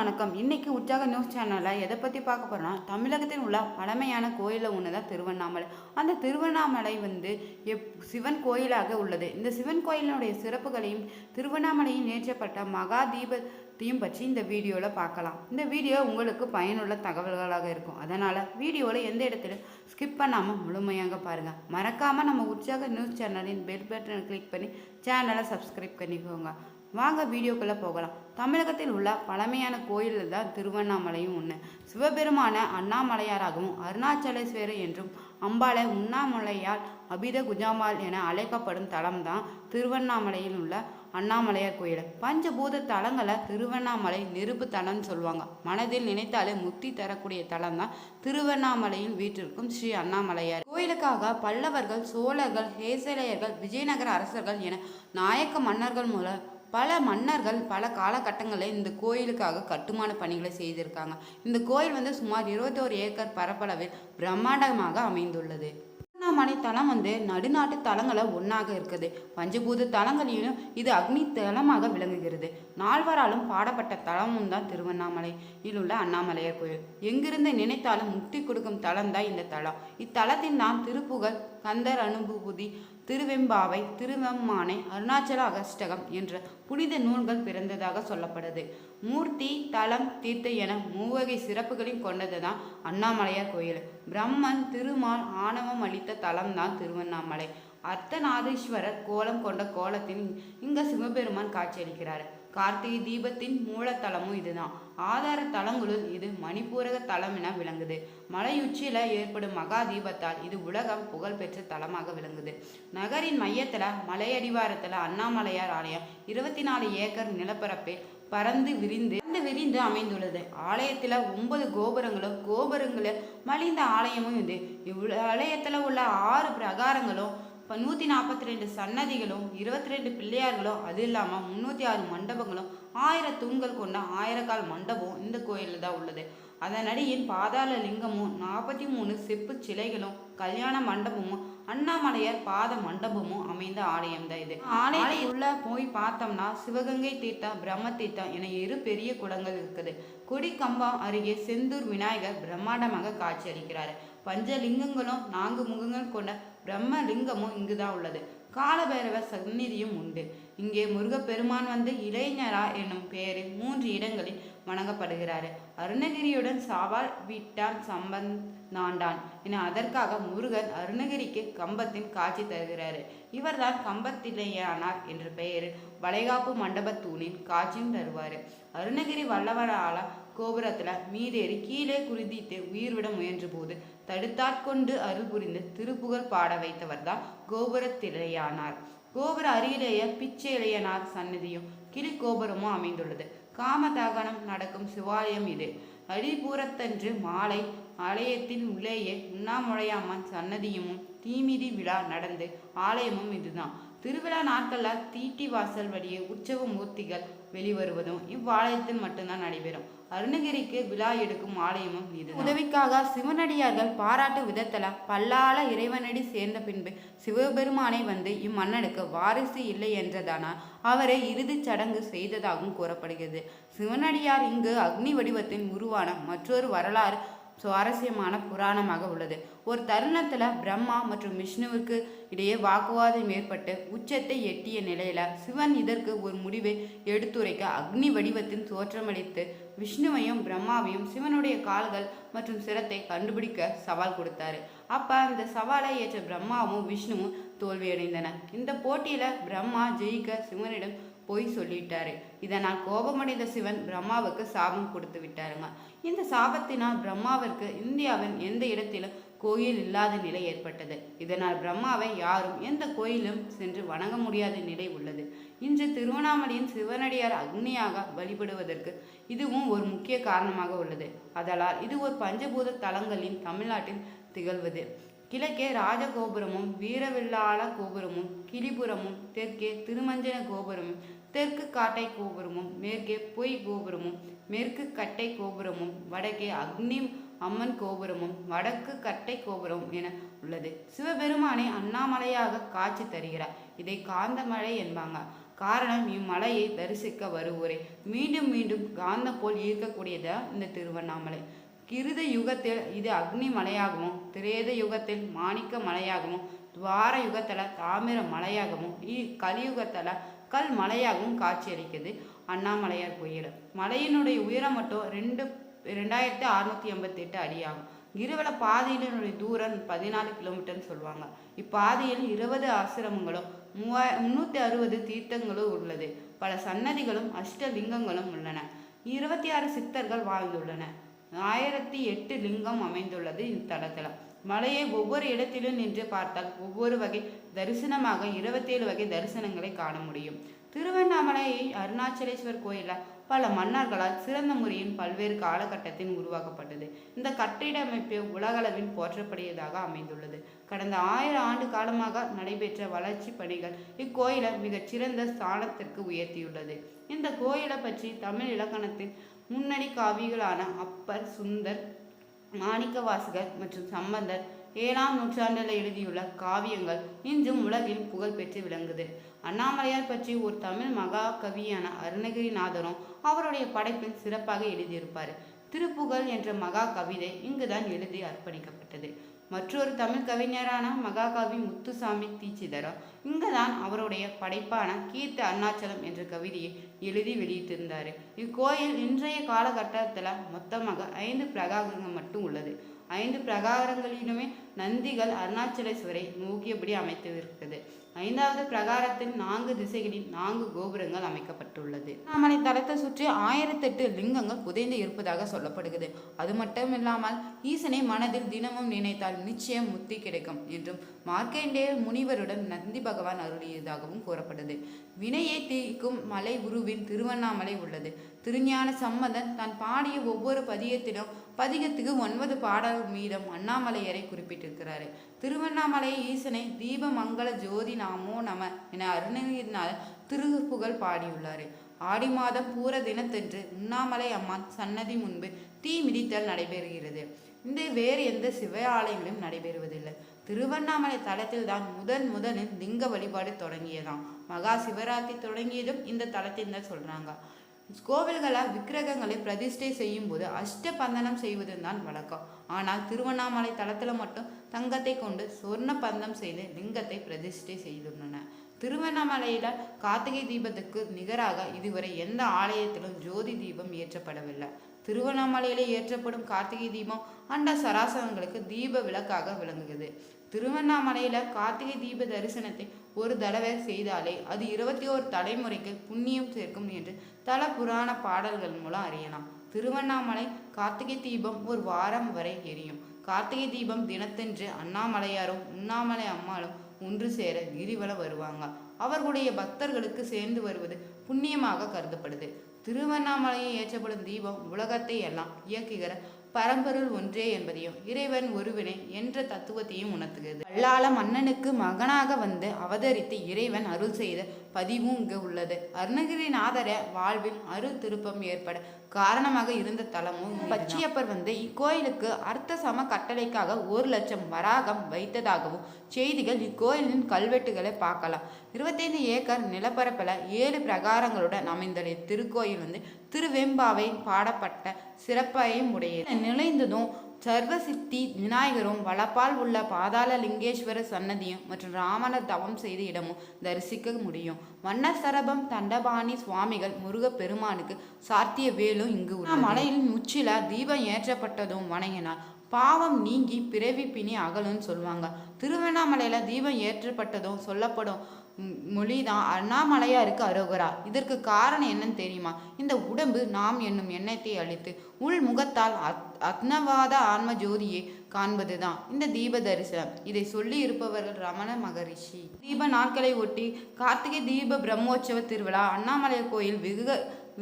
வணக்கம். இன்னைக்கு உற்சாக நியூஸ் சேனலில் எதை பற்றி பார்க்க போகிறோம்னா தமிழகத்தில் உள்ள பழமையான கோயிலில் ஒன்று தான் திருவண்ணாமலை. அந்த திருவண்ணாமலை வந்து எப் சிவன் கோயிலாக உள்ளது. இந்த சிவன் கோயிலினுடைய சிறப்புகளையும் திருவண்ணாமலையில் நேற்றப்பட்ட மகா தீபத்தையும் பற்றி இந்த வீடியோவில் பார்க்கலாம். இந்த வீடியோ உங்களுக்கு பயனுள்ள தகவல்களாக இருக்கும். அதனால் வீடியோவில் எந்த இடத்துல ஸ்கிப் பண்ணாமல் முழுமையாக பாருங்கள் மறக்காமல் நம்ம உற்சாக நியூஸ் சேனலின் பெல் பட்டனை கிளிக் பண்ணி சேனலை சப்ஸ்கிரைப் பண்ணிக்கோங்க. வாங்க வீடியோக்குள்ளே போகலாம். தமிழகத்தில் உள்ள பழமையான கோயிலில் தான் திருவண்ணாமலையும் ஒன்று சிவபெருமான அண்ணாமலையாராகவும் அருணாச்சலேஸ்வரர் என்றும் அம்பாளை உண்ணாமலையால் அபித குஜாமால் என அழைக்கப்படும் தலம் தான் திருவண்ணாமலையில் உள்ள அண்ணாமலையார் கோயில். பஞ்சபூத தலங்களை திருவண்ணாமலை நெருப்பு தலம்னு சொல்லுவாங்க. மனதில் நினைத்தாலே முக்தி தரக்கூடிய தலம் தான் திருவண்ணாமலையில் வீற்றிருக்கும் ஸ்ரீ அண்ணாமலையார். கோயிலுக்காக பல்லவர்கள் சோழர்கள் ஹேசலையர்கள் விஜயநகர அரசர்கள் என நாயக்க மன்னர்கள் மூலம் பல மன்னர்கள் பல காலகட்டங்களில் இந்த கோயிலுக்காக கட்டுமான பணிகளை செய்திருக்காங்க. இந்த கோயில் வந்து சுமார் இருபத்தோரு ஏக்கர் பரப்பளவில் பிரம்மாண்டமாக அமைந்துள்ளது. திருவண்ணாமலை தலம் வந்து நடுநாட்டு தலங்களை ஒன்றாக இருக்குது. பஞ்சபூத தலங்களிலும் இது அக்னி தலமாக விளங்குகிறது. நால்வராலும் பாடப்பட்ட தலமும் தான் திருவண்ணாமலையில் உள்ள அண்ணாமலையார் கோயில். எங்கிருந்து நினைத்தாலும் முக்தி கொடுக்கும் தலம் தான் இந்த தலம். இத்தலத்தில் தான் திருப்புகழ் கந்தர் அனுபூதி திருவெம்பாவை திருவெம்மானை அருணாச்சல அகஸ்டகம் என்ற புனித நூல்கள் பிறந்ததாக சொல்லப்படுது. மூர்த்தி தலம் தீர்த்த என மூவகை சிறப்புகளையும் கொண்டது தான் அண்ணாமலையார் கோயில். பிரம்மன் திருமால் ஆணவம் அளித்த தலம் தான் திருவண்ணாமலை. அர்த்தநாதீஸ்வரர் கோலம் கொண்ட கோலத்தில் இங்க சிவபெருமான் காட்சியளிக்கிறார். கார்த்திகை தீபத்தின் மூலத்தலமும் இதுதான். ஆதார தலங்களுள் இது மணிப்பூரக தலம் என விளங்குது. மலையுச்சியில் ஏற்படும் மகா தீபத்தால் இது உலகம் புகழ்பெற்ற தலமாக விளங்குது. நகரின் மையத்தில் மலையடிவாரத்தில் அண்ணாமலையார் ஆலயம் இருபத்தி நாலு ஏக்கர் நிலப்பரப்பில் பறந்து விரிந்து பறந்து விரிந்து அமைந்துள்ளது. ஆலயத்தில் ஒன்பது கோபுரங்களும் கோபுரங்களில் மலிந்த ஆலயமும் இது. இவ் ஆலயத்தில் உள்ள ஆறு பிரகாரங்களும் இப்போ நூற்றி நாற்பத்தி ரெண்டு சன்னதிகளும் இருபத்தி ரெண்டு பிள்ளையார்களும் அது இல்லாமல் முந்நூற்றி ஆறு மண்டபங்களும் ஆயிரம் தூண்கள் கொண்ட ஆயிரக்கால் மண்டபம் இந்த கோயிலில் தான் உள்ளது. அதனடியில் பாதாள லிங்கமும் நாற்பத்தி மூணு செப்பு சிலைகளும் கல்யாண மண்டபமும் அண்ணாமலையார் பாத மண்டபமும் அமைந்த ஆலயம் தான் இது. ஆலயம் உள்ள போய் பார்த்தோம்னா சிவகங்கை தீர்த்தம் பிரம்ம தீர்த்தம் என இரு பெரிய குளங்கள் இருக்குது. கொடிக்கம்பம் அருகே செந்தூர் விநாயகர் பிரம்மாண்டமாக காட்சியளிக்கிறார் பஞ்சலிங்கங்களும் நான்கு முகங்கள் கொண்ட பிரம்மலிங்கமும் இங்குதான் உள்ளது. காலபைரவ சந்நிதியும் உண்டு. இங்கே முருகப்பெருமான் வந்து இளைஞரா என்னும் பெயரில் மூன்று இடங்களில் வணங்கப்படுகிறார். அருணகிரியுடன் சாவால் வீட்டான் சம்பந்தாண்டான் என அதற்காக முருகன் அருணகிரிக்கு கம்பத்தின் காட்சி தருகிறாரு. இவர்தான் கம்பத்திலேயானார் என்ற பெயரில் வளைகாப்பு மண்டபத்தூணின் காட்சியும் தருவார். அருணகிரி வல்லவரால கோபுரத்துல மீதேறி கீழே குருதித்து உயிர்விட முயன்ற போது தடுத்தாற்கொண்டு அருள் புரிந்து திருப்புகழ் பாட வைத்தவர் தான் கோபுரத்திலேயானார். கோபுர அருகிலேயே பிச்சை இளையனார் சன்னதியும் கிளி கோபுரமும் அமைந்துள்ளது. காமதாகனம் நடக்கும் சிவாலயம் இது. அடிபூரத்தன்று மாலை ஆலயத்தின் உள்ளேயே உண்ணாமுழையாமன் சன்னதியும் தீமிதி விழா நடந்து ஆலயமும் இதுதான். திருவிழா நாட்களில் தீட்டி வாசல் வழியே உற்சவ மூர்த்திகள் வெளிவருவதும் இவ்வாலயத்தில் மட்டும்தான் நடைபெறும். அருணகிரிக்கு விழா எடுக்கும் ஆலயமும் இது உதவிக்காக சிவனடியார்கள் பாராட்டு விதத்தில் பல்லால இறைவனடி சேர்ந்த பின்பு சிவபெருமானை வந்து இம்மன்னனுக்கு வாரிசு இல்லை என்றதானால் அவரை இறுதிச் சடங்கு செய்ததாகவும் கூறப்படுகிறது. சிவனடியார் இங்கு அக்னி வடிவத்தின் உருவான மற்றொரு வரலாறு சுவாரஸ்யமான புராணமாக உள்ளது. ஒரு தருணத்தில் பிரம்மா மற்றும் விஷ்ணுவுக்கு இடையே வாக்குவாதம் ஏற்பட்டு உச்சத்தை எட்டிய நிலையில சிவன் இதற்கு ஒரு முடிவை எடுத்துரைக்க அக்னி வடிவத்தின் தோற்றமளித்து விஷ்ணுவையும் பிரம்மாவையும் சிவனுடைய கால்கள் மற்றும் சிரத்தை கண்டுபிடிக்க சவால் கொடுத்தாரு. அப்ப அந்த சவாலை ஏற்ற பிரம்மாவும் விஷ்ணுவும் தோல்வியடைந்தன. இந்த போட்டியில பிரம்மா ஜெயிக்க சிவனிடம் பொய் சொல்லிட்டாரு. இதனால் கோபமடைந்த சிவன் பிரம்மாவுக்கு சாபம் கொடுத்து விட்டாருங்க. இந்த சாபத்தினால் பிரம்மாவிற்கு இந்தியாவின் எந்த இடத்திலும் கோயில் இல்லாத நிலை ஏற்பட்டது. இதனால் பிரம்மாவை யாரும் எந்த கோயிலும் சென்று வணங்க முடியாத நிலை உள்ளது. இன்று திருவண்ணாமலையின் சிவனடியார் அக்னியாக வழிபடுவதற்கு இதுவும் ஒரு முக்கிய காரணமாக உள்ளது. அதனால் இது ஒரு பஞ்சபூத தலங்களின் தமிழ்நாட்டில் திகழ்வது. கிழக்கே ராஜகோபுரமும் வீரவில்லாள கோபுரமும் கிளிபுரமும் தெற்கே திருமஞ்சன கோபுரமும் தெற்கு காட்டை கோபுரமும் மேற்கே பொய் கோபுரமும் மேற்கு கட்டை கோபுரமும் வடக்கே அக்னி அம்மன் கோபுரமும் வடக்கு கட்டை கோபுரம் என உள்ளது. சிவபெருமானை அண்ணாமலையாக காட்சி தருகிறார். இதை காந்தமலை என்பாங்க. காரணம் இம்மலையை தரிசிக்க வருவோரே. மீண்டும் மீண்டும் காந்தம் போல் ஈர்க்கக்கூடியதா இந்த திருவண்ணாமலை? கிருத யுகத்தில் இது அக்னி மலையாகவும் திரேத யுகத்தில் மாணிக்க மலையாகவும் துவார யுகத்தில் தாமிர மலையாகவும் இ கலியுகத்தில் கல் மலையாகவும் காட்சியளிக்குது அண்ணாமலையார் கோயில். மலையினுடைய உயரம் மட்டும் ரெண்டு ரெண்டாயிரத்தி அறுநூத்தி எண்பத்தி எட்டு அடியாகும் கிரிவல பாதையினுடைய தூரம் பதினாலு கிலோமீட்டர்னு சொல்லுவாங்க. இப்பாதையில் இருபது ஆசிரமங்களும் மூவா முந்நூற்றி அறுபது தீர்த்தங்களும் உள்ளது. பல சன்னதிகளும் அஷ்டலிங்கங்களும் உள்ளன. இருபத்தி ஆறு சித்தர்கள் வாழ்ந்துள்ளன ஆயிரத்தி எட்டு லிங்கம் அமைந்துள்ளது இத்தலத்தில் மலையை ஒவ்வொரு இடத்திலும் நின்று பார்த்தால் ஒவ்வொரு வகை தரிசனமாக இருபத்தேழு வகை தரிசனங்களை காண முடியும். திருவண்ணாமலையை அருணாச்சலேஸ்வர் கோயிலில் பல மன்னர்களால் சிறந்த முறையின் பல்வேறு காலகட்டத்தில் உருவாக்கப்பட்டது. இந்த கட்டிடமைப்பு உலகளவில் போற்றப்படியதாக அமைந்துள்ளது. கடந்த ஆயிரம் ஆண்டு காலமாக நடைபெற்ற வளர்ச்சி பணிகள் இக்கோயிலை மிகச்சிறந்த ஸ்தானத்திற்கு உயர்த்தியுள்ளது. இந்த கோயிலை பற்றி தமிழ் இலக்கணத்தின் முன்னணி காவிகளான அப்பர் சுந்தர் மாணிக்கவாசகர் மற்றும் சம்பந்தர் ஏழாம் நூற்றாண்டில் எழுதியுள்ள காவியங்கள் இன்றும் உலகில் புகழ்பெற்று விளங்குது. அண்ணாமலையார் பற்றி ஒரு தமிழ் மகா கவியான அருணகிரிநாதரும் அவருடைய படைப்பில் சிறப்பாக எழுதியிருப்பார். திருப்புகழ் என்ற மகா கவிதை இங்குதான் எழுதி அர்ப்பணிக்கப்பட்டது. மற்றொரு தமிழ் கவிஞரான மகாகவி முத்துசாமி தீட்சிதரா இங்குதான் அவருடைய படைப்பான கீர்த்த அருணாச்சலம் என்ற கவிதையை எழுதி வெளியிட்டிருந்தார். இக்கோயில் இன்றைய காலகட்டத்தில் மொத்தமாக ஐந்து பிரகாரங்கள் மட்டும் உள்ளது. ஐந்து பிரகாரங்களிலுமே நந்திகள் அருணாச்சலேஸ்வரை நோக்கியபடி அமைத்திருக்கிறது. ஐந்தாவது பிரகாரத்தில் நான்கு திசைகளில் நான்கு கோபுரங்கள் அமைக்கப்பட்டுள்ளது. அண்ணாமலை தலத்தை சுற்றி ஆயிரத்தெட்டு லிங்கங்கள் புதைந்து இருப்பதாக சொல்லப்படுகிறது. அது மட்டும் இல்லாமல் ஈசனை மனதில் தினமும் நினைத்தால் நிச்சயம் முத்தி கிடைக்கும் என்றும் மார்க்கண்டேய முனிவருடன் நந்தி பகவான் அருளியதாகவும் கூறப்படுது வினையை தீக்கும் மலை குருவின் திருவண்ணாமலை உள்ளது. திருஞான சம்மதன் தான் பாடிய ஒவ்வொரு பதியத்திலும் பதிகத்துக்கு ஒன்பது பாடல் மீதம் அண்ணாமலையரை குறிப்பிட்டிருக்கிறாரு திருவண்ணாமலை ஈசனை தீபமங்கள ஜோதி நாமோ நம என அருணகிரினால் திருப்புகழ் பாடியுள்ளார். ஆடி மாதம் பூர தினத்தன்று உண்ணாமலை அம்மான் சன்னதி முன்பு தீ மிதித்தல் நடைபெறுகிறது. இந்த வேறு எந்த சிவ ஆலயங்களும் நடைபெறுவதில்லை. திருவண்ணாமலை தலத்தில் தான் முதன் முதலில் லிங்க வழிபாடு தொடங்கியதாம். மகா சிவராத்திரி தொடங்கியதும் இந்த தலத்தில் தான் சொல்றாங்க. கோவில்களால் விக்கிரகங்களை பிரதிஷ்டை செய்யும் போது அஷ்டபந்தனம் செய்வது தான் வழக்கம். ஆனால் திருவண்ணாமலை தளத்தில் மட்டும் தங்கத்தை கொண்டு சொர்ண பந்தம் செய்து லிங்கத்தை பிரதிஷ்டை செய்துள்ளன. திருவண்ணாமலையில் கார்த்திகை தீபத்துக்கு நிகராக இதுவரை எந்த ஆலயத்திலும் ஜோதி தீபம் ஏற்றப்படவில்லை. திருவண்ணாமலையிலே ஏற்றப்படும் கார்த்திகை தீபம் அண்ட சராசரங்களுக்கு தீப விளக்காக விளங்குகிறது. திருவண்ணாமலையில் கார்த்திகை தீப தரிசனத்தை ஒரு தடவை செய்தாலே அது இருபத்தி ஓரு தலைமுறைக்கு புண்ணியம் சேர்க்கும் என்று தல புராண பாடல்கள் மூலம் அறியலாம். திருவண்ணாமலை கார்த்திகை தீபம் ஒரு வாரம் வரை எரியும். கார்த்திகை தீபம் தினத்தன்று அண்ணாமலையாரும் உண்ணாமலை அம்மாளும் ஒன்று சேர கிரிவலம் வருவாங்க. அவர்களுடைய பக்தர்களுக்கு சேர்ந்து வருவது புண்ணியமாக கருதப்படுது. திருவண்ணாமலையை ஏற்றப்படும் தீபம் உலகத்தை எல்லாம் இயக்குகிற பரம்பொருள் ஒன்றே என்பதையும் இறைவன் ஒருவனே என்ற தத்துவத்தையும் உணர்த்துகிறது. அல்லால மன்னனுக்கு மகனாக வந்து அவதரித்து இறைவன் அருள் செய்த பதிவும் இங்கு உள்ளது. அருணகிரிநாதர வாழ்வில் அருள் திருப்பம் ஏற்பட காரணமாக இருந்த தலமும் பச்சியப்பர் வந்து இக்கோயிலுக்கு அர்த்த சம கட்டளைக்காக ஒரு லட்சம் வராகம் வைத்ததாகவும் செய்திகள் இக்கோயிலின் கல்வெட்டுகளை பார்க்கலாம். இருபத்தைந்து ஏக்கர் நிலப்பரப்பில் ஏழு பிரகாரங்களுடன் அமைந்த திருக்கோயில் வந்து திருவெம்பாவை பாடப்பட்ட சிறப்பையும் உடையது. நுழைந்ததும் சர்வசித்தி விநாயகரும் வளப்பால் உள்ள பாதாள லிங்கேஸ்வர சன்னதியும் மற்றும் ராமன தவம் செய்த இடமும் தரிசிக்க முடியும். வண்ணசரபம் தண்டபாணி சுவாமிகள் முருக பெருமானுக்கு சாத்திய வேலும் இங்கு மலையின் மலையில் உச்சில தீபம் ஏற்றப்பட்டதும் வணங்கினார் பாவம் நீங்கி பிறவி பிணி அகலும்னு சொல்லுவாங்க. திருவண்ணாமலையில தீபம் ஏற்றப்பட்டதும் சொல்லப்படும் மொழி தான் அண்ணாமலையாக இருக்குது அரோகரா. இதற்கு காரணம் என்னன்னு தெரியுமா? இந்த உடம்பு நாம் என்னும் எண்ணத்தை அழித்து உள் முகத்தால் அத் அத்னவாத ஆன்ம ஜோதியை காண்பது தான் இந்த தீப தரிசனம். இதை சொல்லி இருப்பவர்கள் ரமண மகரிஷி. தீப நாட்களை ஒட்டி கார்த்திகை தீப பிரம்மோற்சவ திருவிழா அண்ணாமலை கோயில் வெகு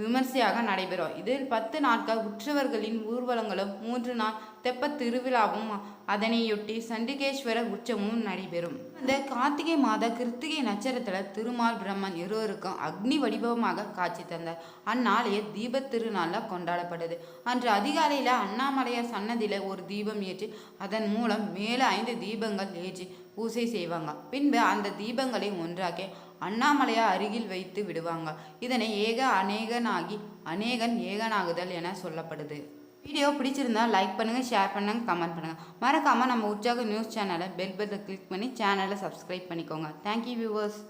விமர்சையாக நடைபெறும். இதில் பத்து நாட்கள் உற்சவர்களின் ஊர்வலங்களும் மூன்று நாள் தெப்ப திருவிழாவும் அதனையொட்டி சண்டிகேஸ்வர உற்சவமும் நடைபெறும். இந்த கார்த்திகை மாத கிருத்திகை நட்சத்திரத்தில் திருமால் பிரம்மன் இருவருக்கும் அக்னி வடிவமாக காட்சி தந்தார் அந்நாளைய தீப திருநாளில் கொண்டாடப்படுது. அன்று அதிகாலையில் அண்ணாமலையார் சன்னதியில் ஒரு தீபம் ஏற்றி அதன் மூலம் மேலே ஐந்து தீபங்கள் ஏற்றி பூசை செய்வாங்க. பின்பு அந்த தீபங்களை ஒன்றாக்கி அண்ணாமலையா அருகில் வைத்து விடுவாங்க. இதனை ஏக அநேகனாகி அநேகன் ஏகனாகுதல் என சொல்லப்படுது. வீடியோ பிடிச்சிருந்தா லைக் பண்ணுங்க ஷேர் பண்ணுங்க கமெண்ட் பண்ணுங்க. மறக்காமல் நம்ம உற்சாக நியூஸ் சேனலை பெல் பட்டனை கிளிக் பண்ணி சேனலை சப்ஸ்கிரைப் பண்ணிக்கோங்க. Thank you viewers